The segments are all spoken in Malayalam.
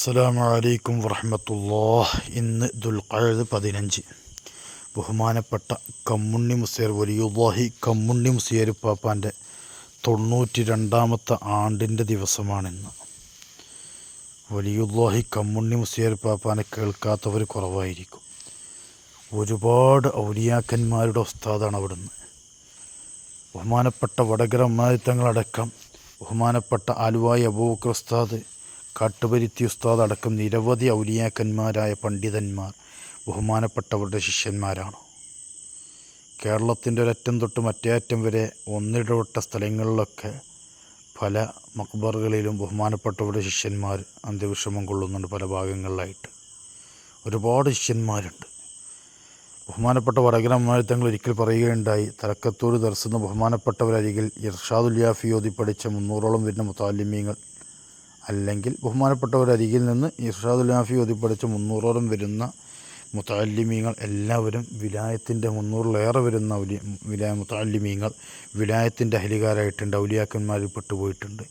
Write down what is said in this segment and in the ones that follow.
അസ്സലാമു അലൈക്കും വറഹമത്തുല്ലാ ഇന്ന് ദുൽഖഴ് പതിനഞ്ച്. ബഹുമാനപ്പെട്ട കമ്മുണ്ണി മുസേർ വലിയുല്ലാഹി കമ്മുണ്ണി മുസിയർ പാപ്പാന്റെ തൊണ്ണൂറ്റി രണ്ടാമത്തെ ആണ്ടിന്റെ ദിവസമാണിന്ന്. വലിയുല്ലാഹി കമ്മുണ്ണി മുസിയർ പാപ്പാനെ കേൾക്കാത്തവർ കുറവായിരിക്കും. ഒരുപാട് ഔലിയാക്കന്മാരുടെ ഉസ്താദാണ് അവിടുന്ന്. ബഹുമാനപ്പെട്ട വടകര മാതിത്തങ്ങളടക്കം ബഹുമാനപ്പെട്ട ആലുവായി അബൂബക്കർ ഉസ്താദ് കാട്ടുപരുത്തി ഉസ്താദ് അടക്കം നിരവധി ഔലിയാക്കന്മാരായ പണ്ഡിതന്മാർ ബഹുമാനപ്പെട്ടവരുടെ ശിഷ്യന്മാരാണ്. കേരളത്തിന്റെ ഒരറ്റം തൊട്ട് മറ്റേ അറ്റം വരെ ഒന്നിടവിട്ട സ്ഥലങ്ങളിലൊക്കെ പല മക്ബറുകളിലും ബഹുമാനപ്പെട്ടവരുടെ ശിഷ്യന്മാർ അന്ത്യവിഷമം കൊള്ളുന്നുണ്ട് പല ഭാഗങ്ങളിലായിട്ട്. ഒരുപാട് ശിഷ്യന്മാരുണ്ട്. ബഹുമാനപ്പെട്ട വടകരമായി തങ്ങൾ ഒരിക്കൽ പറയുകയുണ്ടായി തലക്കത്തൂർ ദർശന ബഹുമാനപ്പെട്ടവരരികിൽ ഇർഷാദുൽ പഠിച്ച മുന്നൂറോളം വരുന്ന മുത്താലിമീങ്ങൾ അല്ലെങ്കിൽ ബഹുമാനപ്പെട്ടവരരികിൽ നിന്ന് ഓതി പഠിച്ച മുന്നൂറോളം വരുന്ന മുത്താലിമീങ്ങൾ എല്ലാവരും വിലായത്തിന്റെ മുന്നൂറിലേറെ വരുന്ന ഔലി വിലായ മുത്താലിമീങ്ങൾ വിലായത്തിന്റെ അഹലികാരായിട്ടുണ്ട് ഔലിയാക്കന്മാരിൽ പെട്ടുപോയിട്ടുണ്ട്.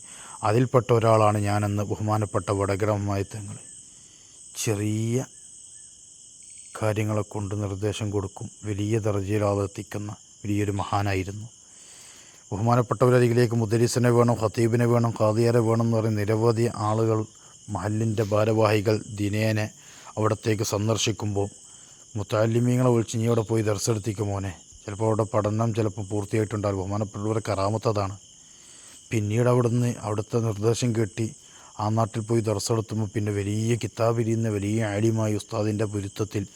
അതിൽപ്പെട്ട ഒരാളാണ് ഞാനെന്ന് ബഹുമാനപ്പെട്ട വടകരമായി തങ്ങൾ. ചെറിയ കാര്യങ്ങളെ കൊണ്ട് നിർദ്ദേശം കൊടുക്കും വലിയ ദർജയിൽ ആളെത്തിക്കുന്ന വലിയൊരു മഹാനായിരുന്നു. ബഹുമാനപ്പെട്ടവരരികിലേക്ക് മുദരീസിനെ വേണം ഖത്തീബിനെ വേണം ഖാദിയരെ വേണം എന്ന് പറയുന്ന നിരവധി ആളുകൾ മഹലിന്റെ ഭാരവാഹികൾ ദിനേനെ അവിടത്തേക്ക് സന്ദർശിക്കുമ്പോൾ മുത്താലിമീങ്ങളെ വിളിച്ച് നീ അവിടെ പോയി ദർശനത്തിക്ക് മോനെ. ചിലപ്പോൾ അവിടെ പഠനം ചിലപ്പോൾ പൂർത്തിയായിട്ടുണ്ടാകും ബഹുമാനപ്പെട്ടവരെ കറാമത്തതാണ് പിന്നീട് അവിടുന്ന് അവിടുത്തെ നിർദ്ദേശം കേട്ടി ആ നാട്ടിൽ പോയി ദർശനത്തുമ്പോൾ പിന്നെ വലിയ കിതാബ് കിതാബിരിയുന്ന വലിയ ആലിമായി ഉസ്താദിന്റെ പൊരുത്തത്തിൽ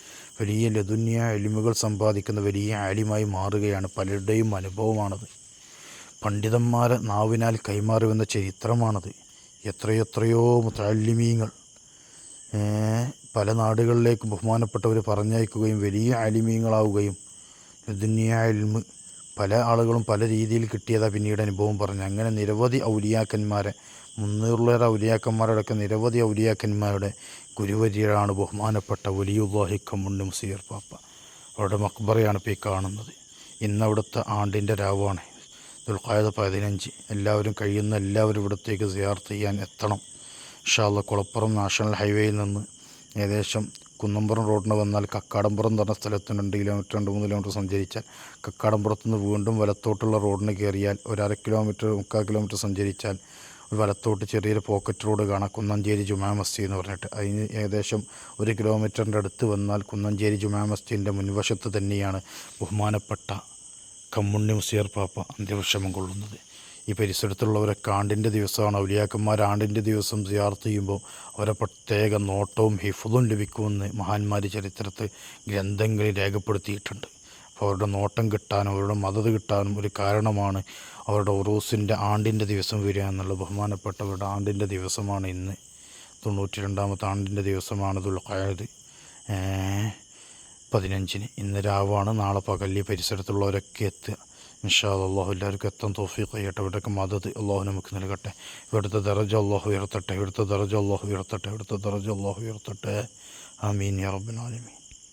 വലിയ ലതുന്യ എളിമകൾ സമ്പാദിക്കുന്ന വലിയ ആലിമായി മാറുകയാണ്. പലരുടെയും അനുഭവമാണത്. പണ്ഡിതന്മാരെ നാവിനാൽ കൈമാറുമെന്ന ചരിത്രമാണത്. എത്രയെത്രയോ മുത്താലിമീങ്ങൾ. പല നാടുകളിലേക്ക് ബഹുമാനപ്പെട്ടവർ പറഞ്ഞയക്കുകയും വലിയ ആലിമീങ്ങളാവുകയും ദുനിയ പല ആളുകളും പല രീതിയിൽ കിട്ടിയതാ പിന്നീട് അനുഭവം പറഞ്ഞു അങ്ങനെ നിരവധി ഔലിയാക്കന്മാരെ മുന്നൂറിലേറെ ഔലിയാക്കന്മാരോടൊക്കെ നിരവധി ഔലിയാക്കന്മാരുടെ ഗുരുവര്യരാണ് ബഹുമാനപ്പെട്ട വലിയുല്ലാഹി കമ്മുണ്ണി മുസീർ പാപ്പ. അവരുടെ മക്ബറയാണ് ഇപ്പോൾ ഈ കാണുന്നത്. ഇന്നവിടുത്തെ ആണ്ടിന്റെ രാവാണ്. ദുൽഖായത് പതിനഞ്ച്. എല്ലാവരും കഴിയുന്ന എല്ലാവരും ഇവിടത്തേക്ക് സിയാർത്ത് ചെയ്യാൻ എത്തണം. ഷാള്ള കുളപ്പുറം നാഷണൽ ഹൈവേയിൽ നിന്ന് ഏകദേശം കുന്നമ്പുറം റോഡിന് വന്നാൽ കക്കാടമ്പുറം എന്ന് പറഞ്ഞ സ്ഥലത്ത് രണ്ട് കിലോമീറ്റർ രണ്ട് മൂന്ന് കിലോമീറ്റർ സഞ്ചരിച്ചാൽ കക്കാടമ്പുറത്ത് നിന്ന് വീണ്ടും വലത്തോട്ടുള്ള റോഡിന് കയറിയാൽ ഒരു അര കിലോമീറ്റർ മുക്കാൽ കിലോമീറ്റർ സഞ്ചരിച്ചാൽ വലത്തോട്ട് ചെറിയൊരു പോക്കറ്റ് റോഡ് കാണാം. കുന്നഞ്ചേരി ജുമാ മസ്ജിദ് എന്ന് പറഞ്ഞിട്ട്. അതിന് ഏകദേശം ഒരു കിലോമീറ്ററിന്റെ അടുത്ത് വന്നാൽ കുന്നഞ്ചേരി ജുമാ മസ്ജിദിന്റെ മുൻവശത്ത് തന്നെയാണ് ബഹുമാനപ്പെട്ട കമ്മുണ്ണി മുസിയർ പാപ്പ അന്ത്യവിഷമം കൊള്ളുന്നത്. ഈ പരിസരത്തുള്ളവരൊക്കെ ആണ്ടിന്റെ ദിവസമാണ്. ഔലിയാക്കന്മാർ ആണ്ടിന്റെ ദിവസം സിയാർത്ത് ചെയ്യുമ്പോൾ അവരെ പ്രത്യേക നോട്ടവും ഹിഫുതും ലഭിക്കുമെന്ന് മഹാന്മാർ ചരിത്രത്തിൽ ഗ്രന്ഥങ്ങളിൽ രേഖപ്പെടുത്തിയിട്ടുണ്ട്. അപ്പോൾ അവരുടെ നോട്ടം കിട്ടാനും അവരുടെ മദത് കിട്ടാനും ഒരു കാരണമാണ് അവരുടെ ഉറൂസിന്റെ ആണ്ടിന്റെ ദിവസം വരിക എന്നുള്ള ബഹുമാനപ്പെട്ടവരുടെ ആണ്ടിന്റെ ദിവസമാണ് ഇന്ന്. തൊണ്ണൂറ്റി രണ്ടാമത്തെ ആണ്ടിന്റെ ദിവസമാണ് ദുൽഖായത്. പതിനഞ്ചിന് ഇന്ന് രാവാണ്. നാളെ പകല്ലി പരിസരത്തുള്ളവരൊക്കെ എത്തുക ഇൻഷാ അള്ളാഹു എല്ലാവർക്കും എത്താൻ തോഫീഖ് ചെയ്യട്ടെ. ഇവിടേക്ക് മദത് അള്ളാഹു നമുക്ക് നൽകട്ടെ. ഇവിടുത്തെ ദറജ അള്ളാഹു ഉയർത്തട്ടെ. ഇവിടുത്തെ ദറജ അള്ളാഹു ഉയർത്തട്ടെ. ഇവിടുത്തെ ദറജ അള്ളാഹു ഉയർത്തട്ടെ. ആമീൻ യാ റബ്ബൽ ആലമീൻ.